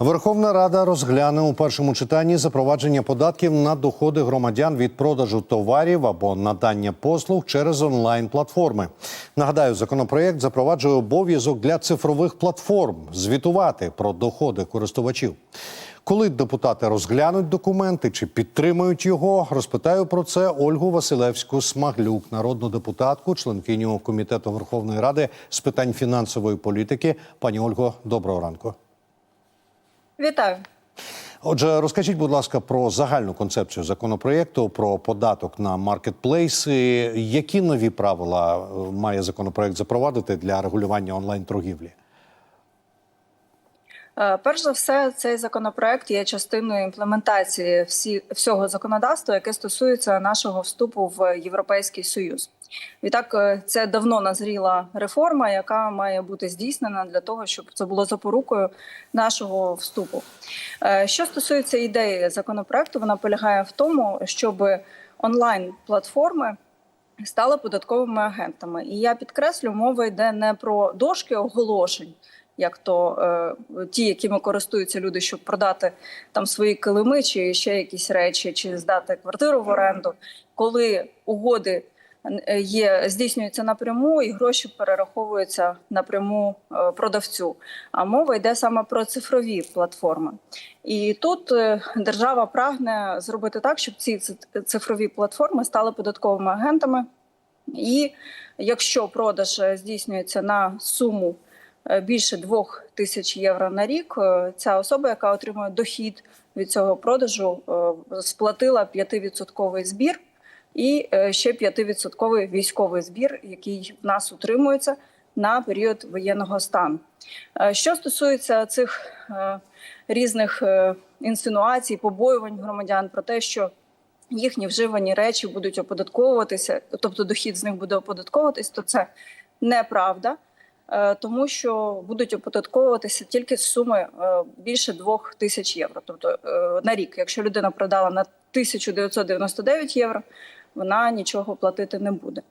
Верховна Рада розгляне у першому читанні запровадження податків на доходи громадян від продажу товарів або надання послуг через онлайн-платформи. Нагадаю, законопроєкт запроваджує обов'язок для цифрових платформ звітувати про доходи користувачів. Коли депутати розглянуть документи чи підтримують його, розпитаю про це Ольгу Василевську Смаглюк, народну депутатку, членкиню комітету Верховної Ради з питань фінансової політики. Пані Ольго, доброго ранку. Вітаю. Отже, розкажіть, будь ласка, про загальну концепцію законопроєкту про податок на маркетплейси. Які нові правила е, має законопроєкт запровадити для регулювання онлайн-торгівлі? Е, Перш за все, цей законопроект є частиною імплементації всі, всього законодавства, яке стосується нашого вступу в Європейський Союз. Відтак, е, це давно назріла реформа, яка має бути здійснена для того, щоб це було запорукою нашого вступу. Е, Що стосується ідеї законопроекту, вона полягає в тому, щоб онлайн-платформи стали податковими агентами. І я підкреслю, мова йде не про дошки оголошень. Як то е, ті, якими користуються люди, щоб продати там свої килими чи ще якісь речі, чи здати квартиру в оренду, коли угоди є здійснюються напряму, і гроші перераховуються напряму е, продавцю. А мова йде саме про цифрові платформи. І тут е, держава прагне зробити так, щоб ці цифрові платформи стали податковими агентами. І якщо продаж е, здійснюється на суму е, більше двох тисяч євро на рік, е, ця особа, яка отримує дохід від цього продажу, е, сплатила 5% збір і е, ще 5% військовий збір, який в нас утримується на період воєнного стану. Е, Що стосується цих е, різних інсинуацій, побоювань громадян про те, що їхні вживані речі будуть оподатковуватися, тобто дохід з них буде оподатковуватись, то це неправда, тому що будуть оподатковуватися тільки суми більше 2 тисяч євро. Тобто на рік, якщо людина продала на 1999 євро, вона нічого платити не буде.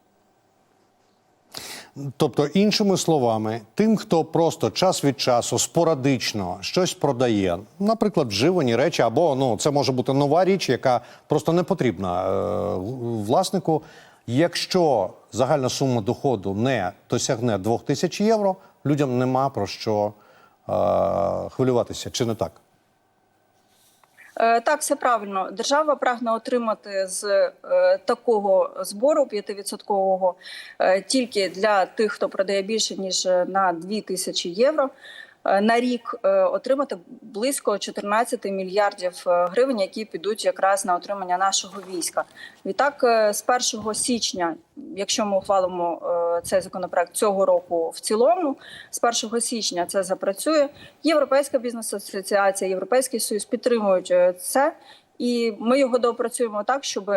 Тобто, іншими словами, тим, хто просто час від часу спорадично щось продає, наприклад, вживані речі, або ну це може бути нова річ, яка просто не потрібна е, власнику. Якщо загальна сума доходу не досягне 2000 євро, людям нема про що е, хвилюватися, чи не так? Е, Так, все правильно. Держава прагне отримати з е, такого збору 5% е, тільки для тих, хто продає більше ніж на 2 тисячі євро. На рік отримати близько 14 мільярдів гривень, які підуть якраз на отримання нашого війська. Відтак, з 1 січня, якщо ми ухвалимо цей законопроект цього року в цілому, з 1 січня це запрацює. Європейська бізнес-асоціація, Європейський Союз підтримують е, це, і ми його доопрацюємо так, щоб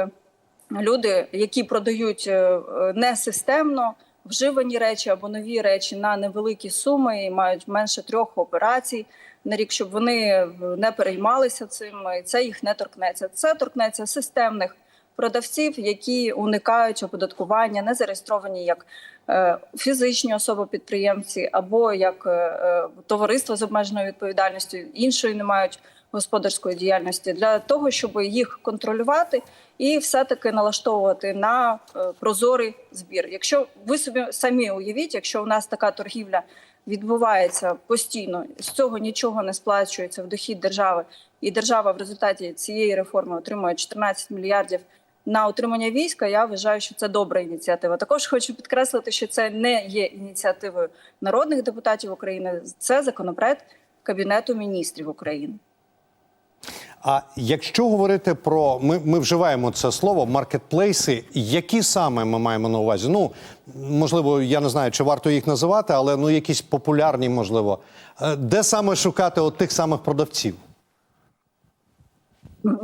люди, які продають е, несистемно вживані речі або нові речі на невеликі суми і мають менше трьох операцій на рік, щоб вони не переймалися цим. І це їх не торкнеться. Це торкнеться системних продавців, які уникають оподаткування, не зареєстровані як е, фізичні особи-підприємці або як е, е, товариство з обмеженою відповідальністю, іншої не мають господарської діяльності для того, щоб їх контролювати і все-таки налаштовувати на прозорий збір. Якщо ви собі самі уявіть, якщо у нас така торгівля відбувається постійно, з цього нічого не сплачується в дохід держави, і держава в результаті цієї реформи отримує 14 мільярдів. На отримання війська я вважаю, що це добра ініціатива. Також хочу підкреслити, що це не є ініціативою народних депутатів України. Це законопроект Кабінету міністрів України. А якщо говорити про ми, ми вживаємо це слово маркетплейси, які саме ми маємо на увазі? Ну можливо, я не знаю, чи варто їх називати, але ну якісь популярні, можливо, Е, де саме шукати от тих самих продавців?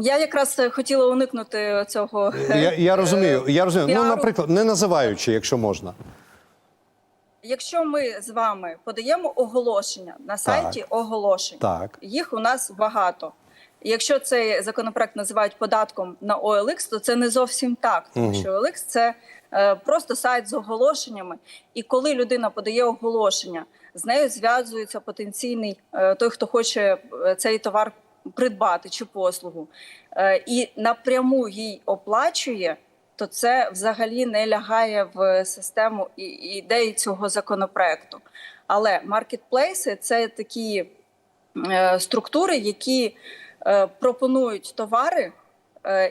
Я якраз е, хотіла уникнути цього. Я, я розумію, я розумію. Ну, наприклад, не називаючи, якщо можна. Якщо ми з вами подаємо оголошення на сайті оголошень, Так. їх у нас багато. Якщо цей законопроект називають податком на OLX, то це не зовсім так, тому Мгм. що OLX – це е, просто сайт з оголошеннями. І коли людина подає оголошення з нею зв'язується потенційний е, той, хто хоче е, цей товар придбати чи послугу, е, і напряму їй оплачує. То це взагалі не лягає в систему і ідеї цього законопроекту. Але маркетплейси це такі е, структури, які е, пропонують товари,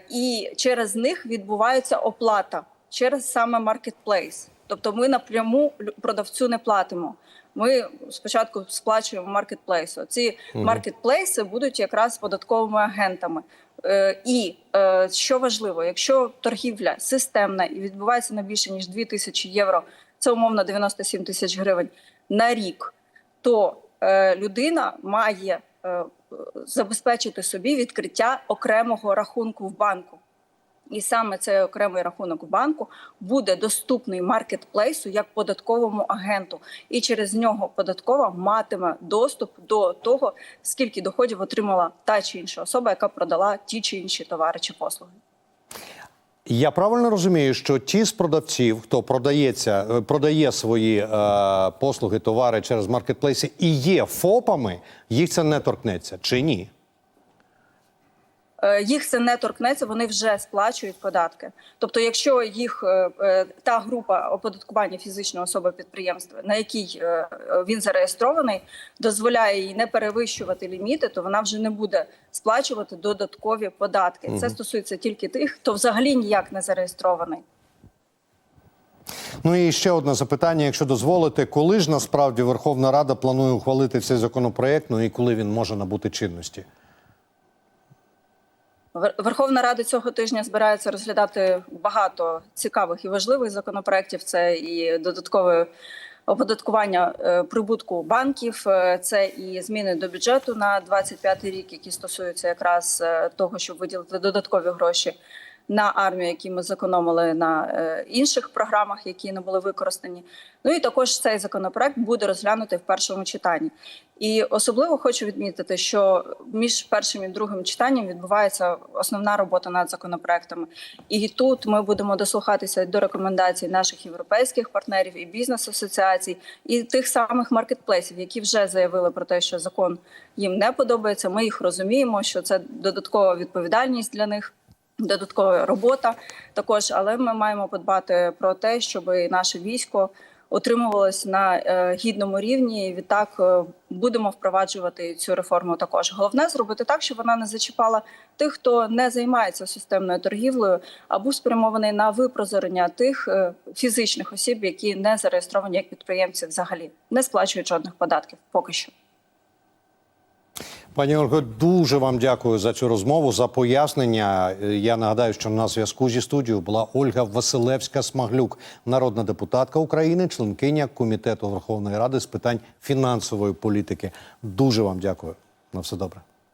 і через них відбувається оплата через саме маркетплейс. Тобто ми напряму продавцю не платимо. Ми спочатку сплачуємо маркетплейсу. Ці маркетплейси будуть якраз податковими агентами. Е, І е, що важливо, якщо торгівля системна і відбувається на більше ніж 2 тисячі євро, це умовно 97 тисяч гривень на рік, то е, людина має забезпечити собі відкриття окремого рахунку в банку. І саме цей окремий рахунок в банку буде доступний маркетплейсу як податковому агенту, і через нього податкова матиме доступ до того, скільки доходів отримала та чи інша особа, яка продала ті чи інші товари чи послуги. Я правильно розумію, що ті з продавців, хто продається, е, продає свої е, послуги, товари через маркетплейси і є ФОПами, їх це не торкнеться чи ні? Е, Їх це не торкнеться, вони вже сплачують податки. Тобто, якщо їх е, е, та група оподаткування фізичної особи підприємства, на якій він зареєстрований, дозволяє їй не перевищувати ліміти, то вона вже не буде сплачувати додаткові податки. Це стосується тільки тих, хто взагалі ніяк не зареєстрований. Ну і ще одне запитання, якщо дозволите, коли ж насправді Верховна Рада планує ухвалити цей законопроект, ну і коли він може набути чинності? Вер- Верховна Рада цього тижня збирається розглядати багато цікавих і важливих законопроєктів. Це і додаткове оподаткування е, прибутку банків, е, це і зміни до бюджету на 25 рік, які стосуються якраз е, того, щоб виділити додаткові гроші на армію, які ми зекономили на е, інших програмах, які не були використані. Ну і також цей законопроект буде розглянутий в першому читанні. І особливо хочу відмітити, що між першим і другим читанням відбувається основна робота над законопроектами. І тут ми будемо дослухатися до рекомендацій наших європейських партнерів і бізнес-асоціацій, і тих самих маркетплейсів, які вже заявили про те, що закон їм не подобається. Ми їх розуміємо, що це додаткова відповідальність для них. Додаткова робота також, але ми маємо подбати про те, щоб наше військо отримувалось на е, гідному рівні. І відтак е, будемо впроваджувати цю реформу. Також головне зробити так, щоб вона не зачіпала тих, хто не займається системною торгівлею, а був спрямований на випрозорення тих е, фізичних осіб, які не зареєстровані як підприємці, взагалі не сплачують жодних податків. Поки що. Пані Ольго, дуже вам дякую за цю розмову, за пояснення. Я нагадаю, що на зв'язку зі студією була Ольга Василевська-Смаглюк, народна депутатка України, членкиня комітету Верховної Ради з питань фінансової політики. Дуже вам дякую. На все добре.